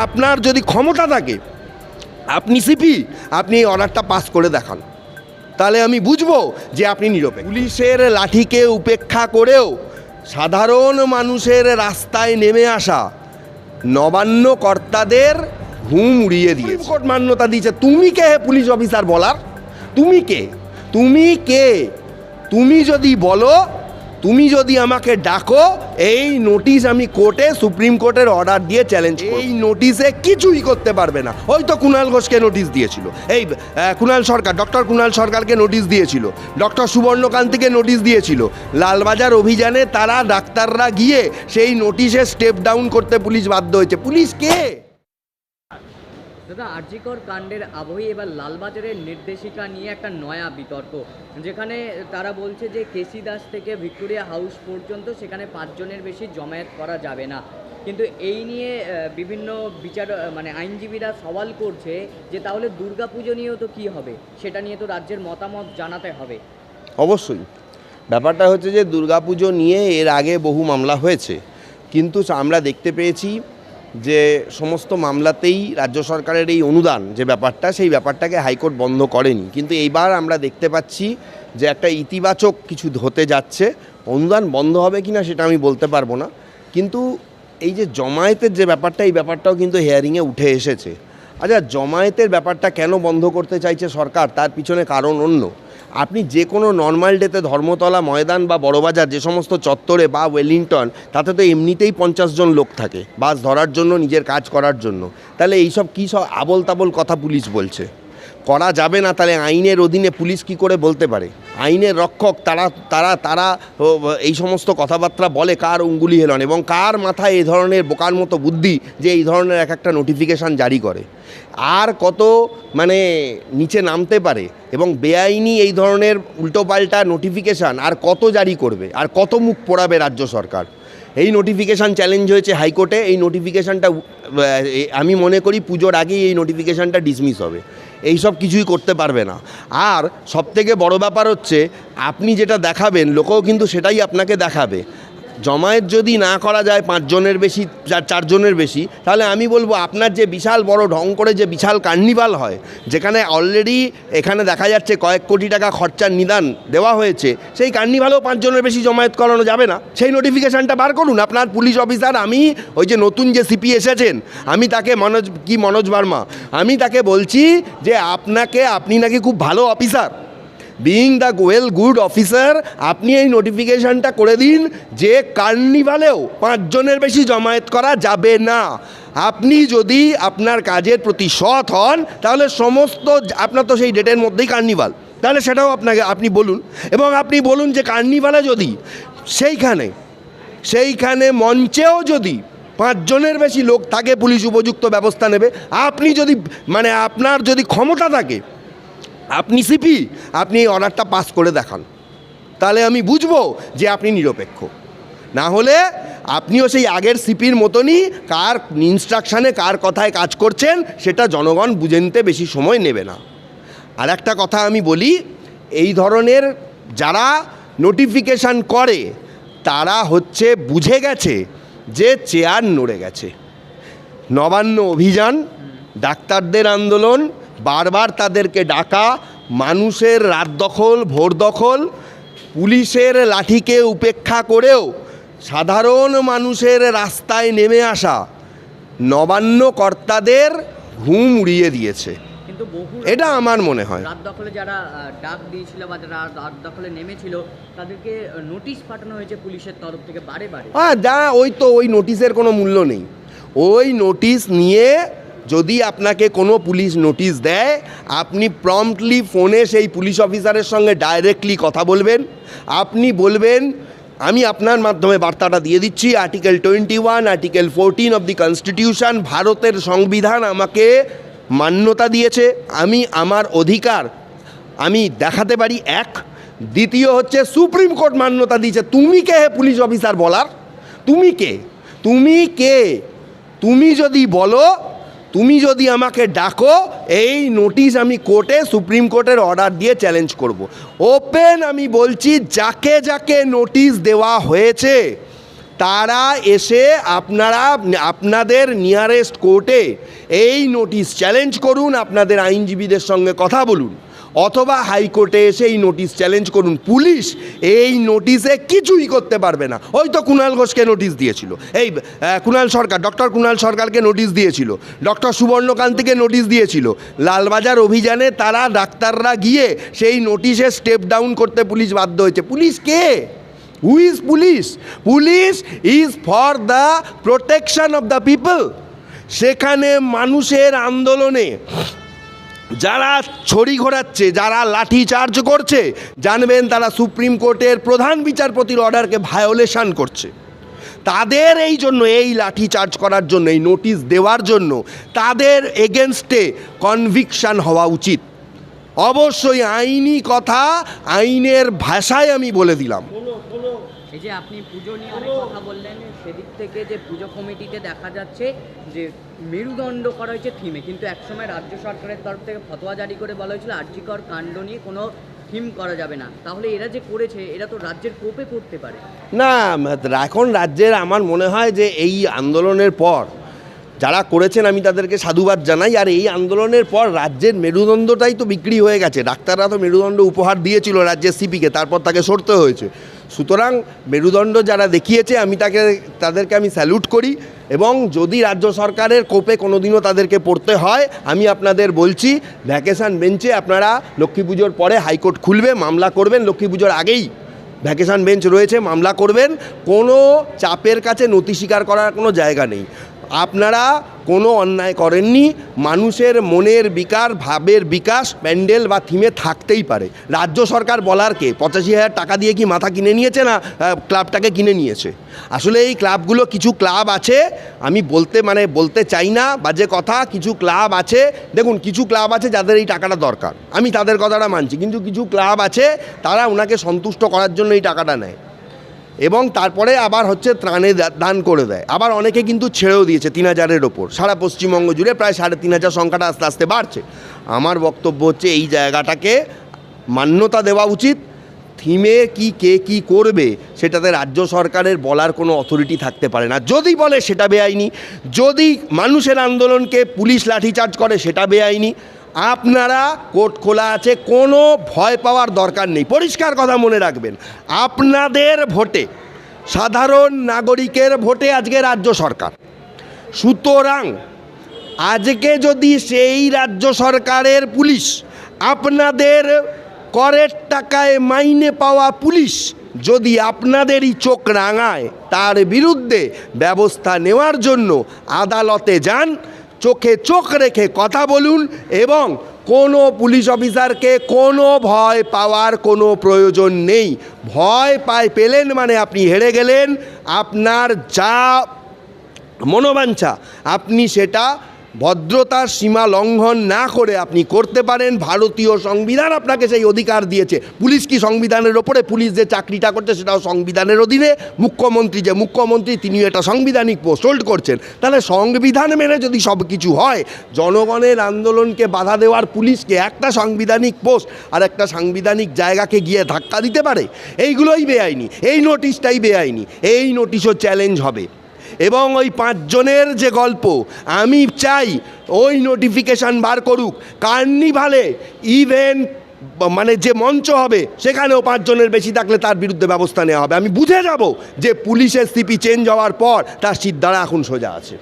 আপনার যদি ক্ষমতা থাকে আপনি সিপি আপনি এই অর্ডারটা পাস করে দেখান। তাহলে আমি বুঝব যে আপনি নিরপেক্ষ। পুলিশের লাঠিকে উপেক্ষা করেও সাধারণ মানুষের রাস্তায় নেমে আসা নবান্ন কর্তাদের ঘুম উড়িয়ে দিয়ে কোর্ট মান্যতা দিয়েছে। তুমি কে হে পুলিশ অফিসার বলার? তুমি কে? তুমি কে? তুমি যদি বলো তুমি যদি আমাকে ডাকো, এই নোটিশ আমি কোর্টে সুপ্রিম কোর্টের অর্ডার দিয়ে চ্যালেঞ্জ এই নোটিশে কিছুই করতে পারবে না। ওই তো কুণাল ঘোষকে নোটিশ দিয়েছিল। এই কুণাল সরকার ডক্টর কুণাল সরকারকে নোটিশ দিয়েছিল। ডক্টর সুবর্ণকান্তিকে নোটিশ দিয়েছিল। লালবাজার অভিযানে তারা ডাক্তাররা গিয়ে সেই নোটিশে স্টেপ ডাউন করতে পুলিশ বাধ্য হয়েছে। পুলিশ কে? দাদা আরজিকর কাণ্ডের আবহে এবার লালবাজারের নির্দেশিকা নিয়ে একটা নয়া বিতর্ক, যেখানে তারা বলছে যে কেসি দাস থেকে ভিক্টোরিয়া হাউস পর্যন্ত সেখানে পাঁচজনের বেশি জমায়েত করা যাবে না। কিন্তু এই নিয়ে বিভিন্ন বিচার মানে আইনজীবীরা সওয়াল করছে যে তাহলে দুর্গাপুজো নিয়েও তো কী হবে? সেটা নিয়ে তো রাজ্যের মতামত জানাতে হবে। অবশ্যই। ব্যাপারটা হচ্ছে যে দুর্গাপুজো নিয়ে এর আগে বহু মামলা হয়েছে। কিন্তু আমরা দেখতে পেয়েছি যে সমস্ত মামলাতেই রাজ্য সরকারের এই অনুদান যে ব্যাপারটা, সেই ব্যাপারটাকে হাইকোর্ট বন্ধ করেনি। কিন্তু এইবার আমরা দেখতে পাচ্ছি যে একটা ইতিবাচক কিছু হতে যাচ্ছে। অনুদান বন্ধ হবে কি না সেটা আমি বলতে পারব না। কিন্তু এই যে জমায়েতের যে ব্যাপারটা, এই ব্যাপারটাও কিন্তু হেয়ারিংয়ে উঠে এসেছে। আচ্ছা জমায়েতের ব্যাপারটা কেন বন্ধ করতে চাইছে সরকার? তার পিছনে কারণ অন্য। আপনি যে কোনো নর্মাল ডেতে ধর্মতলা, ময়দান বা বড়বাজার, যে সমস্ত চত্বরে বা ওয়েলিংটন তাতে তো এমনিতেই পঞ্চাশ জন লোক থাকে বাস ধরার জন্য, নিজের কাজ করার জন্য। তাহলে এইসব কী সব আবল তাবল কথা পুলিশ বলছে? করা যাবে না, তাহলে আইনের অধীনে পুলিশ কি করে বলতে পারে? আইনের রক্ষক তারা তারা তারা এই সমস্ত কথাবার্তা বলে কার অঙ্গুলি হেলন এবং কার মাথায় এই ধরনের বোকার মতো বুদ্ধি যে এই ধরনের এক একটা নোটিফিকেশান জারি করে। আর কত মানে নিচে নামতে পারে এবং বেআইনি এই ধরনের উল্টোপাল্টা নোটিফিকেশান আর কত জারি করবে? আর কত মুখ পোড়াবে রাজ্য সরকার? এই নোটিফিকেশান চ্যালেঞ্জ হয়েছে হাইকোর্টে, এই নোটিফিকেশানটা আমি মনে করি পুজোর আগেই এই নোটিফিকেশানটা ডিসমিস হবে। এই সব কিছুই করতে পারবে না। আর সবথেকে বড় ব্যাপার হচ্ছে, আপনি যেটা দেখাবেন, লোকও কিন্তু সেটাই আপনাকে দেখাবে। জমায়েত যদি না করা যায় পাঁচজনের বেশি, চার, চারজনের বেশি, তাহলে আমি বলব আপনার যে বিশাল বড় ঢং করে যে বিশাল কার্নিভাল হয়, যেখানে অলরেডি এখানে দেখা যাচ্ছে কয়েক কোটি টাকা খরচার নিদান দেওয়া হয়েছে, সেই কার্নিভালেও পাঁচজনের বেশি জমায়েত করানো যাবে না। সেই নোটিফিকেশানটা বার করুন, আপনার পুলিশ অফিসার আমি ওই যে নতুন যে সিপি এসেছেন, আমি তাকে মনোজ, কি মনোজ বার্মা, আমি তাকে বলছি যে আপনাকে, আপনি নাকি খুব ভালো officer being the well good officer আপনি এই নোটিফিকেশানটা করে দিন যে কার্নিভালেও পাঁচজনের বেশি জমায়েত করা যাবে না। আপনি যদি আপনার কাজের প্রতি সৎ হন, তাহলে সমস্ত আপনার তো সেই ডেটের মধ্যেই কার্নিভাল তাহলে সেটাও আপনাকে, আপনি বলুন। এবং আপনি বলুন যে কার্নিভালে যদি সেইখানে সেইখানে মঞ্চেও যদি পাঁচজনের বেশি লোক থাকে, পুলিশ উপযুক্ত ব্যবস্থা নেবে। আপনি যদি মানে আপনার যদি ক্ষমতা থাকে আপনি সিপি, আপনি এই অর্ডারটা পাস করে দেখান। তাহলে আমি বুঝব যে আপনি নিরপেক্ষ। না হলে আপনিও সেই আগের সিপির মতনই কার ইনস্ট্রাকশানে কার কথায় কাজ করছেন, সেটা জনগণ বুঝে নিতে বেশি সময় নেবে না। আর একটা কথা আমি বলি, এই ধরনের যারা নোটিফিকেশান করে, তারা হচ্ছে বুঝে গেছে যে চেয়ার নড়ে গেছে। নবান্ন অভিযান, ডাক্তারদের আন্দোলন বারবার তাদেরকে ডাকা মানুষের রাত দখল ভোর দখল পুলিশের লাঠিকে উপেক্ষা করেও সাধারণ মানুষের রাস্তায় নেমে আসা নবান্ন কর্তাদের ঘুম উড়িয়ে দিয়েছে। এটা আমার মনে হয়। রাত দখলে যারা ডাক দিয়েছিল বা যারা রাত দখলে নেমেছিল তাদেরকে নোটিশ পাঠানো হয়েছে পুলিশের তরফ থেকে বারে বারে। হ্যাঁ যা ওই তো ওই নোটিশের কোনো মূল্য নেই। ওই নোটিশ নিয়ে যদি আপনাকে কোনো পুলিশ নোটিশ দেয়, আপনি প্রম্পটলি ফোনে সেই পুলিশ অফিসারের সঙ্গে ডাইরেক্টলি কথা বলবেন। আপনি বলবেন, আমি আপনার মাধ্যমে বার্তাটা দিয়ে দিচ্ছি। Article twenty one article fourteen of the constitution ভারতের সংবিধান আমাকে মান্যতা দিয়েছে। আমি আমার অধিকার আমি দেখাতে পারি, এক। দ্বিতীয় হচ্ছে, সুপ্রিম কোর্ট মান্যতা দিয়েছে। তুমি কে হে পুলিশ অফিসার বলার? তুমি কে? তুমি কে? তুমি যদি বলো তুমি যদি আমাকে ডাকো, এই নোটিশ আমি কোর্টে সুপ্রিম কোর্টের অর্ডার দিয়ে চ্যালেঞ্জ করব। ওপেন আমি বলছি, যাকে যাকে নোটিশ দেওয়া হয়েছে, তারা এসে আপনারা, আপনাদের নিয়ারেস্ট কোর্টে এই নোটিশ চ্যালেঞ্জ করুন, আপনাদের আইনজীবীদের সঙ্গে কথা বলুন অথবা হাইকোর্টে এসে এই নোটিশ চ্যালেঞ্জ করুন। পুলিশ এই নোটিশে কিছুই করতে পারবে না। ওই তো কুণাল ঘোষকে নোটিশ দিয়েছিল। এই কুণাল সরকার, ডক্টর কুণাল সরকারকে নোটিশ দিয়েছিল। ডক্টর সুবর্ণকান্তিকে নোটিশ দিয়েছিল। লালবাজার অভিযানে তারা ডাক্তাররা গিয়ে সেই নোটিশে স্টেপ ডাউন করতে পুলিশ বাধ্য হয়েছে। Police K? Who is police? Police is for the protection of the people সেখানে মানুষের আন্দোলনে যারা ছড়ি ঘোরাচ্ছে, যারা লাঠি চার্জ করছে, জানবেন তারা সুপ্রিম কোর্টের প্রধান বিচারপতির অর্ডারকে ভায়োলেশন করছে। তাদের এই জন্য, এই লাঠি চার্জ করার জন্য, এই নোটিশ দেওয়ার জন্য তাদের এগেনস্টে কনভিকশন হওয়া উচিত। অবশ্যই আইনি কথা, আইনের ভাষায় আমি বলে দিলাম। এই যে আপনি পুজো নিয়ে অনেক কথা বললেন, সেদিক থেকে যে পুজো কমিটিতে দেখা যাচ্ছে যে মেরুদণ্ড করা হয়েছে থিমে কিন্তু একসময় রাজ্য সরকারের তরফ থেকে ফতোয়া জারি করে বলা হয়েছিল আর্যিকর কাণ্ড নিয়ে কোনো থিম করা যাবে না। তাহলে এরা যে করেছে, এরা তো রাজ্যের কোপে করতে পারে। না, এখন রাজ্যের আমার মনে হয় যে এই আন্দোলনের পর যারা করেছেন, আমি তাদেরকে সাধুবাদ জানাই। আর এই আন্দোলনের পর রাজ্যের মেরুদণ্ডটাই তো বিক্রি হয়ে গেছে। ডাক্তাররা তো মেরুদণ্ড উপহার দিয়েছিল রাজ্যের সিপিকে তারপর তাকে সরতে হয়েছে। সুতরাং মেরুদণ্ড যারা দেখিয়েছে, আমি তাকে, তাদেরকে আমি স্যালুট করি এবং যদি রাজ্য সরকারের কোপে কোনোদিনও তাদেরকে পড়তে হয়, আমি আপনাদের বলছি ভ্যাকেশান বেঞ্চে আপনারা লক্ষ্মী পুজোর পরে হাইকোর্ট খুলবে, মামলা করবেন, লক্ষ্মী পুজোর আগেই ভ্যাকেশান বেঞ্চ রয়েছে, মামলা করবেন। কোনো চাপের কাছে নথি স্বীকার করার কোনো জায়গা নেই। আপনারা কোনো অন্যায় করেননি, মানুষের মনের বিকার, ভাবের বিকাশ প্যান্ডেল বা থিমে থাকতেই পারে। রাজ্য সরকার বলার কে? পঁচাশি হাজার টাকা দিয়ে কি মাথা কিনে নিয়েছে না ক্লাবটাকে কিনে নিয়েছে? আসলে এই ক্লাবগুলো কিছু ক্লাব আছে, আমি বলতে মানে বলতে চাই না, বাজে কথা, কিছু ক্লাব আছে, দেখুন, কিছু ক্লাব আছে যাদের এই টাকাটা দরকার। আমি তাদের কথাটা মানছি, কিন্তু কিছু ক্লাব আছে, তারা ওনাকে সন্তুষ্ট করার জন্য এই টাকাটা নেয়। এবং তারপরে আবার হচ্ছে ত্রাণে দান করে দেয়। আবার অনেকে কিন্তু ছেড়েও দিয়েছে তিন হাজারের ওপর। সারা পশ্চিমবঙ্গ জুড়ে প্রায় সাড়ে তিন হাজার সংখ্যাটা আস্তে আস্তে বাড়ছে। আমার বক্তব্য হচ্ছে এই জায়গাটাকে মান্যতা দেওয়া উচিত। থিমে কি, কে কি করবে সেটাতে রাজ্য সরকারের বলার কোনো অথরিটি থাকতে পারে না। যদি বলে সেটা বেআইনি, যদি মানুষের আন্দোলনকে পুলিশ লাঠিচার্জ করে সেটা বেআইনি আপনারা কোর্ট খোলা আছে, কোনো ভয় পাওয়ার দরকার নেই। পরিষ্কার কথা মনে রাখবেন। আপনাদের ভোটে, সাধারণ নাগরিকের ভোটে আজকে রাজ্য সরকার। সুতরাং আজকে যদি সেই রাজ্য সরকারের পুলিশ আপনাদের করের টাকায় মাইনে পাওয়া পুলিশ যদি আপনাদেরই চোখ রাঙায়, তার বিরুদ্ধে ব্যবস্থা নেওয়ার জন্য আদালতে যান চোখে চোখ রেখে কথা বলুন এবং কোনো পুলিশ অফিসারকে কোনো ভয় পাওয়ার কোনো প্রয়োজন নেই। ভয় পায় পেলেন মানে আপনি হেরে গেলেন। আপনার যা মনোবাঞ্ছা, আপনি সেটা ভদ্রতার সীমা লঙ্ঘন না করে আপনি করতে পারেন। ভারতীয় সংবিধান আপনাকে সেই অধিকার দিয়েছে। পুলিশ কি সংবিধানের ওপরে? পুলিশ যে চাকরিটা করছে সেটাও সংবিধানের অধীনে। মুখ্যমন্ত্রী যে মুখ্যমন্ত্রী তিনি এটা সাংবিধানিক পোস্ট হোল্ড করছেন। তাহলে সংবিধান মেনে যদি সব কিছু হয়, জনগণের আন্দোলনকে বাধা দেওয়ার পুলিশকে একটা সাংবিধানিক পোস্ট আর একটা সাংবিধানিক জায়গাকে গিয়ে ধাক্কা দিতে পারে? এইগুলোই বেআইনি। এই নোটিশটাই বেআইনি। এই নোটিশও চ্যালেঞ্জ হবে। এবং ওই পাঁচজনের যে গল্প, আমি চাই ওই নোটিফিকেশান বার করুক। কার্নিভালে ইভেন্ট মানে যে মঞ্চ হবে, সেখানেও পাঁচজনের বেশি থাকলে তার বিরুদ্ধে ব্যবস্থা নেওয়া হবে। আমি বুঝে যাব যে পুলিশের সিপি চেঞ্জ হওয়ার পর তার সিদ্ধারা এখন সোজা আছে।